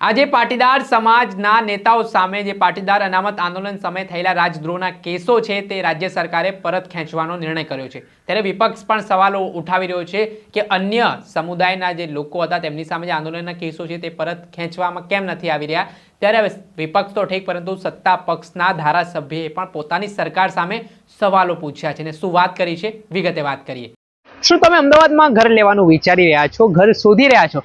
આજે પાટીદાર સમાજના નેતાઓ સામે જે પાટીદાર અનામત આંદોલન સમયે થયેલા રાજદ્રોહના કેસો છે તે રાજ્ય સરકારે પરત ખેંચવાનો નિર્ણય કર્યો છે. ત્યારે વિપક્ષ પણ સવાલો ઉઠાવી રહ્યો છે કે અન્ય સમુદાયના જે લોકો હતા તેમની સામે જે આંદોલનના કેસો છે તે પરત ખેંચવામાં કેમ નથી આવી રહ્યા? ત્યારે વિપક્ષ તો ઠીક, પરંતુ સત્તા પક્ષના ધારાસભ્યએ પણ પોતાની સરકાર સામે સવાલો પૂછ્યા છે. અને શું વાત કરી છે? વિગતે વાત કરીએ. શું તમે અમદાવાદમાં ઘર લેવાનું વિચારી રહ્યા છો? ઘર શોધી રહ્યા છો?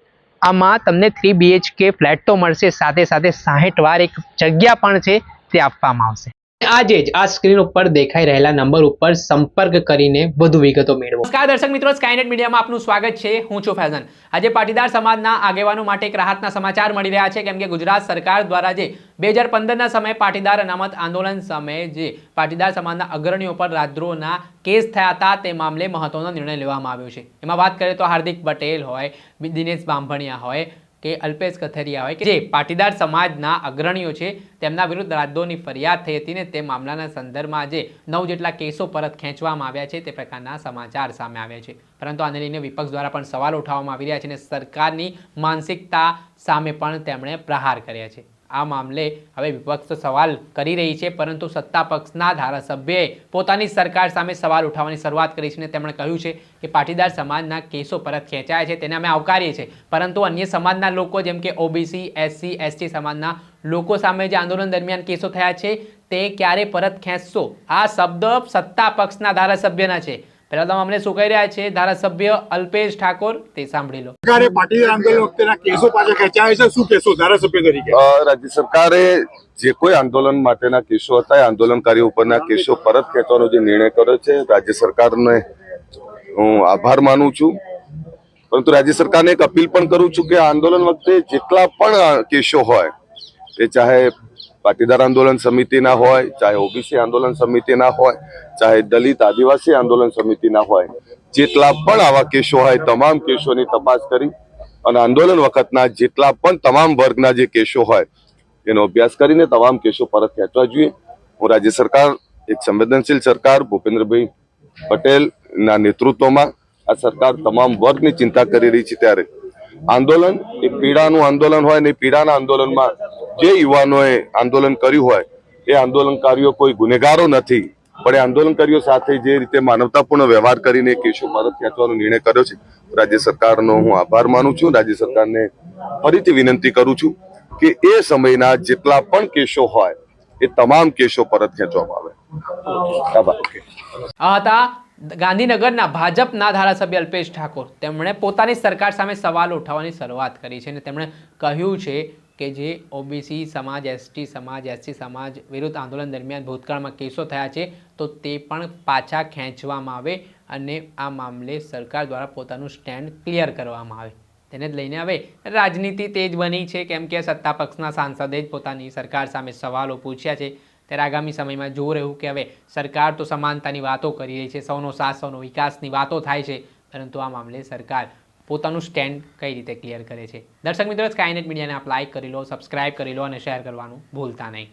આમાં તમને થ્રી બીએચકે ફ્લેટ તો મળશે. સાથે સાથે સાહીઠ વાર એક જગ્યા પણ છે, તે આપવામાં આવશે. આજે જ આ સ્ક્રીન ઉપર દેખાઈ રહેલા નંબર ઉપર સંપર્ક કરીને વધુ વિગતો મેળવો. નમસ્કાર દર્શક મિત્રો સ્કાયનેટ મીડિયામાં આપનું સ્વાગત છે. હું છું ફેઝન આજે પાટીદાર સમાજના આગેવાનો માટે એક રાહતના સમાચાર મળી રહ્યા છે, કેમ કે ગુજરાત સરકાર દ્વારા જે બે હજાર પંદરના સમયે પાટીદાર અનામત આંદોલન સમયે જે પાટીદાર સમાજના અગ્રણીઓ પર રાજદ્રોહના કેસ થયા હતા, તે મામલે મહત્વનો નિર્ણય લેવામાં આવ્યો છે. એમાં વાત કરીએ તો હાર્દિક પટેલ હોય દિનેશ બાંભણિયા હોય કે અલ્પેશ કથેરિયા હોય કે જે. પાટીદાર સમાજના અગ્રણીઓ છે તેમના વિરુદ્ધ રાજદ્રોહની ફરિયાદ થઈ હતી ને તે મામલાના સંદર્ભમાં આજે નવ જેટલા કેસો પરત ખેંચવામાં આવ્યા છે તે પ્રકારના સમાચાર સામે આવ્યા છે. પરંતુ આને લઈને વિપક્ષ દ્વારા પણ સવાલ ઉઠાવવામાં આવી રહ્યા છે અને સરકારની માનસિકતા સામે પણ તેમણે પ્રહાર કર્યા છે. આ મામલે હવે વિપક્ષ સવાલ કરી રહી છે, પરંતુ સત્તા પક્ષના ધારાસભ્યએ પોતાની સરકાર સામે સવાલ ઉઠાવવાની શરૂઆત કરી છે અને તેમણે કહ્યું છે કે પાટીદાર સમાજના કેસો પરત ખેંચાયા છે, તેને અમે આવકારીએ છીએ. પરંતુ અન્ય સમાજના લોકો જેમ કે ઓબીસી, એસસી, એસટી સમાજના લોકો સામે જે આંદોલન દરમિયાન કેસો થયા છે, તે ક્યારે પરત ખેંચશો? આ શબ્દ સત્તા પક્ષના ધારાસભ્યના છે. પહેલા તો અમને શું કહી રહ્યા છે? ધારાસભ્ય અલ્પેશ ઠાકોર તે સાંભળી લો. સરકારે પાટીદાર આંદોલન વખતેના કેસો પાછા ખેંચાયા છે. શું કેસો ધારાસભ્ય તરીકે? રાજ્ય સરકારે જે કોઈ આંદોલન માટેના કેસો હતા એ આંદોલનકારીઓ ઉપરના કેસો પરત ખેંચવાનો જે નિર્ણય કર્યો છે રાજ્ય સરકારને હું આભાર માનું છું. પરંતુ રાજ્ય સરકારને એક અપીલ પણ કરું છું કે આંદોલન વખતે જેટલા પણ કેસો હોય એ ચાહે પાટીદાર આંદોલન સમિતિના હોય, ચાહે ઓબીસી આંદોલન સમિતિના હોય, ચાહે દલિત આદિવાસી આંદોલન સમિતિના હોય, જેટલા પણ આવા કેસો હોય, તમામ કેસોની તપાસ કરી અને આંદોલન વખતના જેટલા પણ તમામ વર્ગના જે કેસો હોય, એનો અભ્યાસ કરીને તમામ કેસો પરત ખેંચવા જોઈએ. હું રાજ્ય સરકાર, એક સંવેદનશીલ સરકાર, ભૂપેન્દ્રભાઈ પટેલના નેતૃત્વમાં આ સરકાર તમામ વર્ગની ચિંતા કરી રહી છે ત્યારે. આંદોલન એ પીડાનું આંદોલન હોય ને પીડાના આંદોલનમાં જે યુવાનોએ આંદોલન કર્યું હોય, એ આંદોલનકારીઓ કોઈ ગુનેગારો નથી. પણ એ આંદોલનકારીઓ સાથે જે રીતે માનવતાપૂર્ણ વ્યવહાર કરીને કેશો પરત ખેંચવાનો નિર્ણય કર્યો છે, રાજ્ય સરકારનો હું આભાર માનું છું. રાજ્ય સરકારને ફરીથી વિનંતી કરું છું કે એ સમયના જેટલા પણ કેસો હોય, એ તમામ કેસો પરત ખેંચવામાં આવે. આ હતા ગાંધીનગરના ભાજપના ધારાસભ્ય અલ્પેશ ઠાકોર. તેમણે પોતાની સરકાર સામે સવાલ ઉઠાવવાની શરૂઆત કરી છે અને તેમણે કહ્યું છે કે જે ઓબીસી સમાજ એસટી સમાજ એસસી સમાજ વિરુદ્ધ આંદોલન દરમિયાન ભૂતકાળમાં કેસો થયા છે, તો તે પણ પાછા ખેંચવામાં આવે અને આ મામલે સરકાર દ્વારા પોતાનું સ્ટેન્ડ ક્લિયર કરવામાં આવે. તેને જ લઈને હવે રાજનીતિ તેજ બની છે, કેમ કે સત્તા પક્ષના સાંસદે જ પોતાની સરકાર સામે સવાલો પૂછ્યા છે. ત્યારે આગામી સમયમાં જોવું રહ્યું કે હવે સરકાર તો સમાનતાની વાતો કરી રહી છે, સૌનો સાથ, સૌનો વિકાસની વાતો થાય છે, પરંતુ આ મામલે સરકાર પોતાનું સ્ટેન્ડ કઈ રીતે ક્લિયર કરે છે. દર્શક મિત્રો સ્કાયનેટ મીડિયાને આપ લાઇક કરી લો સબસ્ક્રાઇબ કરી લો અને શેર કરવાનું ભૂલતા નહીં.